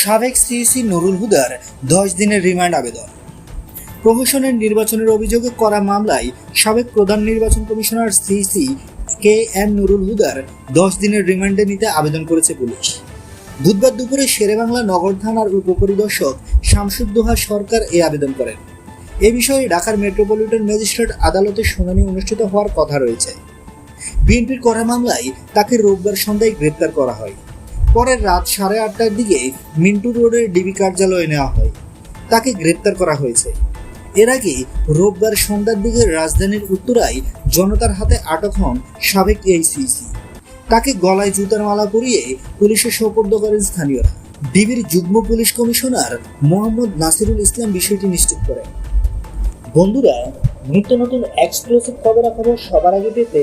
সাবেক সিইসি নুরুল হুদার দশ দিনের রিমান্ড আবেদন। প্রহসনের নির্বাচনের অভিযোগে করা মামলায় সাবেক প্রধান নির্বাচন commissioner CEC K M Nurul হুদার দশ দিনের রিমান্ডে নিতে আবেদন করেছে পুলিশ। বুধবার দুপুরে শেরেবাংলা নগর থানার উপপরিদর্শক শামসুদ্দোহা সরকার এই আবেদন করেন। এ বিষয়ে ঢাকার মেট্রোপলিটন ম্যাজিস্ট্রেট আদালতে শুনানি অনুষ্ঠিত হওয়ার কথা রয়েছে। বিএনপির করা মামলায় তাকে রোববার সন্ধ্যায় গ্রেপ্তার করা হয়। পরে রাত সাড়ে আটটার দিকে মিন্টু রোডের ডিবি কার্যালয়ে নেওয়া হয়। তাকে গ্রেপ্তার করা হয়েছে। এর আগে রোববার সন্ধ্যার দিকে রাজধানীর উত্তরায় জনতার হাতে আটক হন সাবেক এই সিসি তাকে গলায় জুতার মালা পরিয়ে পুলিশে সোপর্দ করেন স্থানীয়রা। ডিবির যুগ্ম পুলিশ কমিশনার মোহাম্মদ নাসিরুল ইসলাম বিষয়টি নিশ্চিত করেন। বন্ধুরা, নিত্য নতুন এক্সক্লুসিভ খবরাখবর সবার আগে পেতে